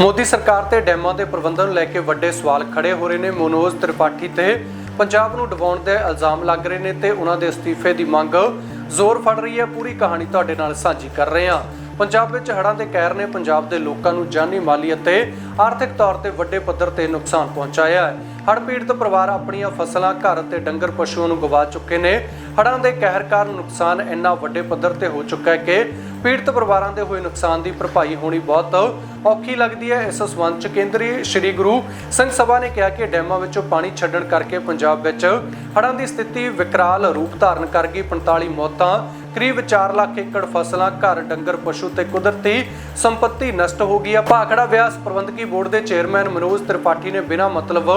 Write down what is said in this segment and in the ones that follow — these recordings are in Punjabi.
ਮੋਦੀ ਸਰਕਾਰ ਤੇ ਡੈਮਾਂ ਦੇ ਪ੍ਰਬੰਧਨ ਨੂੰ ਲੈ ਕੇ ਵੱਡੇ ਸਵਾਲ ਖੜੇ ਹੋ ਰਹੇ ਨੇ। ਮਨੋਜ ਤ੍ਰਿਪਾਠੀ ਤੇ ਪੰਜਾਬ ਨੂੰ ਡੁਬਾਉਣ ਦੇ ਇਲਜ਼ਾਮ ਲੱਗ ਰਹੇ ਨੇ ਤੇ ਉਹਨਾਂ ਦੇ ਅਸਤੀਫੇ ਦੀ ਮੰਗ ਜ਼ੋਰ ਫੜ ਰਹੀ ਹੈ। ਪੂਰੀ ਕਹਾਣੀ ਤੁਹਾਡੇ ਨਾਲ ਸਾਂਝੀ ਕਰ ਰਹੇ ਹਾਂ। ਪੰਜਾਬ ਵਿੱਚ ਹੜ੍ਹਾਂ ਦੇ ਕਹਿਰ ਨੇ ਪੰਜਾਬ ਦੇ ਲੋਕਾਂ ਨੂੰ ਜਾਨੀ ਮਾਲੀ ਅਤੇ ਆਰਥਿਕ ਤੌਰ ਤੇ ਵੱਡੇ ਪੱਧਰ ਤੇ ਨੁਕਸਾਨ ਪਹੁੰਚਾਇਆ ਹੈ। ਹੜ੍ਹ ਪੀੜਤ ਪਰਿਵਾਰ ਆਪਣੀਆਂ ਫਸਲਾਂ, ਘਰ ਅਤੇ ਡੰਗਰ ਪਸ਼ੂਆਂ ਨੂੰ ਗਵਾ ਚੁੱਕੇ ਨੇ। ਹੜ੍ਹਾਂ ਦੇ ਕਹਿਰ ਕਾਰਨ ਨੁਕਸਾਨ ਇੰਨਾ ਵੱਡੇ ਪੱਧਰ ਤੇ ਹੋ ਚੁੱਕਾ ਹੈ ਕਿ ਪੀੜਤ ਪਰਿਵਾਰਾਂ ਦੇ ਹੋਏ ਨੁਕਸਾਨ ਦੀ ਭਰਪਾਈ ਹੋਣੀ ਬਹੁਤ ਔਖੀ ਲੱਗਦੀ ਹੈ। ਇਸ ਸੰਬੰਧ ਚ ਕੇਂਦਰੀ ਸ੍ਰੀ ਗੁਰੂ ਸਿੰਘ ਸਭਾ ਨੇ ਕਿਹਾ ਕਿ ਡੈਮਾਂ ਵਿੱਚੋਂ ਪਾਣੀ ਛੱਡਣ ਕਰਕੇ ਪੰਜਾਬ ਵਿੱਚ ਹੜ੍ਹਾਂ ਦੀ ਸਥਿਤੀ ਵਿਕਰਾਲ ਰੂਪ ਧਾਰਨ ਕਰ ਗਈ। 45 ਮੌਤਾਂ ਕਰੀਬ 4 ਲੱਖ ਏਕੜ ਫਸਲਾਂ, ਘਰ, ਡੰਗਰ, ਪਸ਼ੂ ਤੇ ਕੁਦਰਤੀ ਸੰਪત્ਤੀ ਨਸ਼ਟ ਹੋ ਗਈ ਹੈ ਭਾਖੜਾ ਵਿਆਸ ਪ੍ਰਬੰਧਕੀ ਬੋਰਡ ਦੇ ਚੇਅਰਮੈਨ ਮਨੋਜ ਤ੍ਰਿਪਾਠੀ ਨੇ ਬਿਨਾਂ ਮਤਲਬ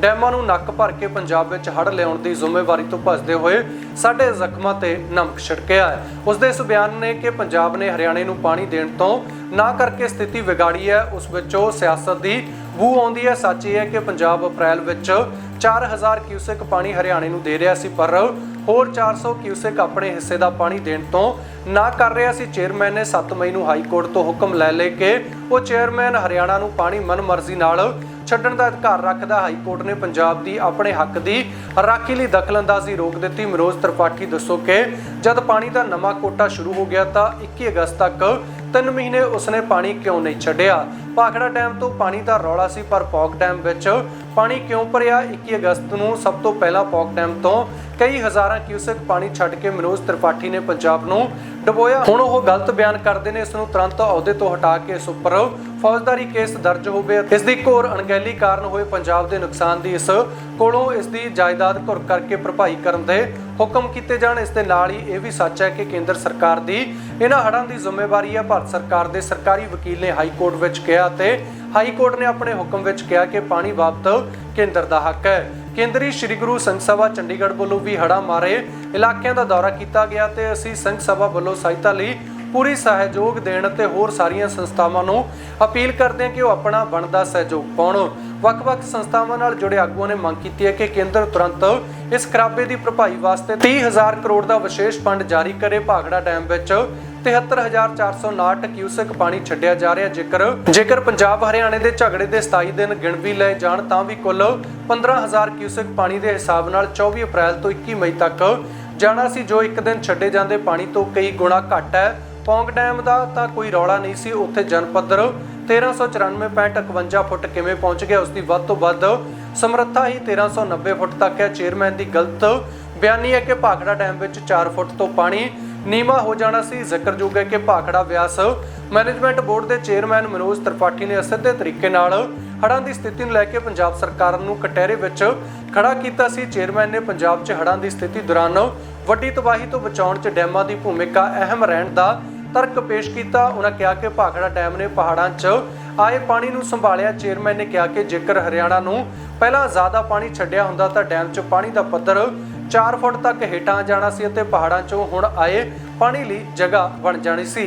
ਡੈਮਾਂ ਨੂੰ ਨੱਕ ਭਰ ਕੇ ਪੰਜਾਬ ਵਿੱਚ ਹੜ ਲਿਆਉਣ ਦੀ ਜ਼ਿੰਮੇਵਾਰੀ ਤੋਂ ਭੱਜਦੇ ਹੋਏ ਸਾਡੇ ਜ਼ਖਮਾਂ ਤੇ ਨਮਕ ਛਿੜਕਿਆ ਹੈ ਉਸ ਦੇ ਇਸ ਬਿਆਨ ਨੇ ਕਿ ਪੰਜਾਬ ਨੇ ਹਰਿਆਣੇ ਨੂੰ ਪਾਣੀ ਦੇਣ ਤੋਂ ਨਾ ਕਰਕੇ ਸਥਿਤੀ ਵਿਗਾੜੀ ਹੈ। ਉਸ ਵਿੱਚੋਂ ਸਿਆਸਤ ਦੀ ਬੂ ਆਉਂਦੀ ਹੈ। ਸੱਚ ਇਹ ਹੈ ਕਿ ਪੰਜਾਬ ਅਪ੍ਰੈਲ ਵਿੱਚ 4000 ਕਿਊਸੈਕ ਪਾਣੀ ਹਰਿਆਣੇ ਨੂੰ ਦੇ ਰਿਹਾ ਸੀ, ਪਰ ਹੋਰ 400 ਕਿਊਸੈਕ ਆਪਣੇ ਹਿੱਸੇ ਦਾ ਪਾਣੀ ਦੇਣ ਤੋਂ ਨਾ ਕਰ ਰਿਹਾ ਸੀ। ਚੇਅਰਮੈਨ ਨੇ 7 ਮਈ ਨੂੰ ਹਾਈ ਕੋਰਟ ਤੋਂ ਹੁਕਮ ਲੈ ਲੈ ਕੇ ਉਹ ਚੇਅਰਮੈਨ ਹਰਿਆਣਾ ਨੂੰ ਪਾਣੀ ਮਨਮਰਜ਼ੀ ਨਾਲ ਛੱਡਣ ਦਾ ਅਧਿਕਾਰ ਰੱਖਦਾ। ਹਾਈ ਕੋਰਟ ਨੇ ਪੰਜਾਬ ਦੀ ਆਪਣੇ ਹੱਕ ਦੀ ਰਾਖੀ ਲਈ ਦਖਲਅੰਦਾਜ਼ੀ ਰੋਕ ਦਿੱਤੀ। ਮਨੋਜ ਤ੍ਰਿਪਾਠੀ ਦੱਸੋ ਕਿ ਜਦ ਪਾਣੀ ਦਾ ਨਵਾਂ ਕੋਟਾ ਸ਼ੁਰੂ ਹੋ ਗਿਆ ਤਾਂ 21 ਅਗਸਤ ਤੱਕ ਤਿੰਨ ਮਹੀਨੇ ਉਸਨੇ ਪਾਣੀ ਕਿਉਂ ਨਹੀਂ ਛੱਡਿਆ? ਭਾਖੜਾ ਡੈਮ ਤੋਂ ਪਾਣੀ ਦਾ ਰੌਲਾ ਸੀ, ਪਰ ਪੌਕ ਡੈਮ ਵਿੱਚ ਪਾਣੀ ਕਿਉਂ ਭਰਿਆ? 21 ਅਗਸਤ ਨੂੰ ਸਭ ਤੋਂ ਪਹਿਲਾਂ ਪੌਕ ਡੈਮ ਤੋਂ ਕਈ ਹਜ਼ਾਰਾਂ ਕਿਊਸੈਕ ਪਾਣੀ ਛੱਡ ਕੇ ਮਨੋਜ ਤ੍ਰਿਪਾਠੀ ਨੇ ਪੰਜਾਬ ਨੂੰ ਡਬੋਇਆ। ਹੁਣ ਉਹ ਗਲਤ ਬਿਆਨ ਕਰਦੇ ਨੇ, ਇਸ ਨੂੰ ਤੁਰੰਤ ਅਹੁਦੇ ਤੋਂ ਹਟਾ ਕੇ ਇਸ ਉੱਪਰ ਫੌਜਦਾਰੀ ਕੇਸ ਦਰਜ ਹੋਵੇ। ਇਸ ਦੀ ਘੋਰ ਅਣਗਹਿਲੀ ਕਾਰਨ ਹੋਏ ਪੰਜਾਬ ਦੇ ਨੁਕਸਾਨ ਦੀ ਇਸ ਕੋਲੋਂ ਇਸ ਦੀ ਜਾਇਦਾਦ ਘੁਰ ਕਰਕੇ ਭਰਪਾਈ ਕਰਨ ਦੇ ਹੁਕਮ ਕੀਤੇ ਜਾਣ। ਇਸ ਦੇ ਨਾਲ ਹੀ ਇਹ ਵੀ ਸੱਚ ਹੈ ਕਿ ਕੇਂਦਰ ਸਰਕਾਰ ਦੀ ਇਹਨਾਂ ਹੜਾਂ ਦੀ ਜ਼ਿੰਮੇਵਾਰੀ ਹੈ। ਭਾਰਤ ਸਰਕਾਰ ਦੇ ਸਰਕਾਰੀ ਵਕੀਲ ਨੇ ਹਾਈ ਕੋਰਟ ਵਿੱਚ ਕਿਹਾ ਤੇ ਹਾਈ ਕੋਰਟ ਨੇ ਆਪਣੇ ਹੁਕਮ ਵਿੱਚ ਕਿਹਾ ਕਿ ਪਾਣੀ ਬਾਬਤ ਕੇਂਦਰ ਦਾ ਹੱਕ ਹੈ। ਕੇਂਦਰੀ ਸ਼੍ਰੀ ਗੁਰੂ ਸੰਘ ਸਭਾ ਚੰਡੀਗੜ੍ਹ ਵੱਲੋਂ ਵੀ ਹੜ੍ਹਾਂ ਮਾਰੇ ਇਲਾਕਿਆਂ ਦਾ ਦੌਰਾ ਕੀਤਾ ਗਿਆ ਤੇ ਅਸੀਂ ਸੰਘ ਸਭਾ ਵੱਲੋਂ ਸਹਾਇਤਾ ਲਈ ਪੂਰੀ ਸਹਿਯੋਗ ਦੇਣ ਤੇ ਹੋਰ ਸਾਰੀਆਂ ਸੰਸਥਾਵਾਂ ਨੂੰ ਅਪੀਲ ਕਰਦੇ ਹਾਂ ਕਿ ਉਹ ਆਪਣਾ ਬਣਦਾ ਸਹਿਯੋਗ ਪਾਉਣ। ਵੱਖ-ਵੱਖ ਸੰਸਥਾਵਾਂ ਨਾਲ ਜੁੜੇ ਆਗੂਆਂ ਨੇ ਮੰਗ ਕੀਤੀ ਹੈ ਕਿ ਕੇਂਦਰ ਤੁਰੰਤ ਇਸ ਖਰਾਬੇ ਦੀ ਭਰਪਾਈ ਵਾਸਤੇ 30000 ਕਰੋੜ ਦਾ ਵਿਸ਼ੇਸ਼ ਫੰਡ ਜਾਰੀ ਕਰੇ। ਭਾਗੜਾ ਡੈਮ ਵਿੱਚ 73459 ਕਿਊਸੈਕ ਪਾਣੀ ਛੱਡਿਆ ਜਾ ਰਿਹਾ। ਜੇਕਰ ਜੇਕਰ ਪੰਜਾਬ ਹਰਿਆਣੇ ਦੇ ਝਗੜੇ ਦੇ 27 ਦਿਨ ਗਿਣਵੀ ਲਏ ਜਾਣ, ਤਾਂ ਵੀ ਕੁੱਲ 15000 ਕਿਊਸੈਕ ਪਾਣੀ ਦੇ ਹਿਸਾਬ ਨਾਲ 24 ਅਪ੍ਰੈਲ ਤੋਂ 21 ਮਈ ਤੱਕ ਜਾਣਾ ਸੀ, ਜੋ ਇੱਕ ਦਿਨ ਛੱਡੇ ਜਾਂਦੇ ਪਾਣੀ ਤੋਂ ਕਈ ਗੁਣਾ ਘੱਟ ਹੈ। ਪੌਂਗ ਡੈਮ ਦਾ ਤਾਂ ਕੋਈ ਰੌਲਾ ਨਹੀਂ ਸੀ, ਉੱਥੇ ਜਨਪੱਧਰ 1394.51 ਫੁੱਟ ਕਿਵੇਂ ਪਹੁੰਚ ਗਿਆ, ਉਸ ਦੀ ਵੱਧ ਤੋਂ ਵੱਧ ਸਮਰੱਥਾ ਹੀ 1390 ਫੁੱਟ ਤੱਕ ਹੈ। ਚੇਅਰਮੈਨ ਦੀ ਗਲਤ ਬਿਆਨੀ ਹੈ ਕਿ ਭਾਖੜਾ ਡੈਮ ਵਿੱਚ 4 ਫੁੱਟ ਤੋਂ ਪਾਣੀ ਨੀਵਾ ਹੋ ਜਾਣਾ ਸੀ। ਜ਼ਿਕਰਯੋਗ ਹੈ ਕਿ ਭਾਖੜਾ ਵਿਆਸ ਮੈਨੇਜਮੈਂਟ ਬੋਰਡ ਦੇ ਚੇਅਰਮੈਨ ਮਨੋਜ ਤ੍ਰਿਪਾਠੀ ਨੇ ਅਸਿੱਧੇ ਤਰੀਕੇ ਨਾਲ ਹੜ੍ਹਾਂ ਦੀ ਸਥਿਤੀ ਨੂੰ ਲੈ ਕੇ ਪੰਜਾਬ ਸਰਕਾਰ ਨੂੰ ਕਟਹਿਰੇ ਵਿੱਚ ਖੜਾ ਕੀਤਾ ਸੀ। ਚੇਅਰਮੈਨ ਨੇ ਪੰਜਾਬ 'ਚ ਹੜ੍ਹਾਂ ਦੀ ਸਥਿਤੀ ਦੌਰਾਨ ਵੱਡੀ ਤਬਾਹੀ ਤੋਂ ਬਚਾਉਣ 'ਚ ਡੈਮਾਂ ਦੀ ਭੂਮਿਕਾ ਅਹਿਮ ਰਹਿਣ ਦਾ ਤਰਕ ਪੇਸ਼ ਕੀਤਾ। ਉਹਨਾਂ ਕਿਹਾ ਕਿ ਭਾਖੜਾ ਡੈਮ ਨੇ ਪਹਾੜਾਂ 'ਚ ਆਏ ਪਾਣੀ ਨੂੰ ਸੰਭਾਲਿਆ। ਚੇਅਰਮੈਨ ਨੇ ਕਿਹਾ ਕਿ ਜੇਕਰ ਹਰਿਆਣਾ ਨੂੰ ਪਹਿਲਾਂ ਜ਼ਿਆਦਾ ਪਾਣੀ ਛੱਡਿਆ ਹੁੰਦਾ ਤਾਂ ਡੈਮ 'ਚ ਪਾਣੀ ਦਾ ਪੱਧਰ 4 ਫੁੱਟ ਤੱਕ ਹੇਠਾਂ ਜਾਣਾ ਸੀ ਅਤੇ ਪਹਾੜਾਂ 'ਚੋਂ ਹੁਣ ਆਏ, ਪਾਣੀ ਲਈ ਜਗ੍ਹਾ ਬਣ ਜਾਣੀ ਸੀ।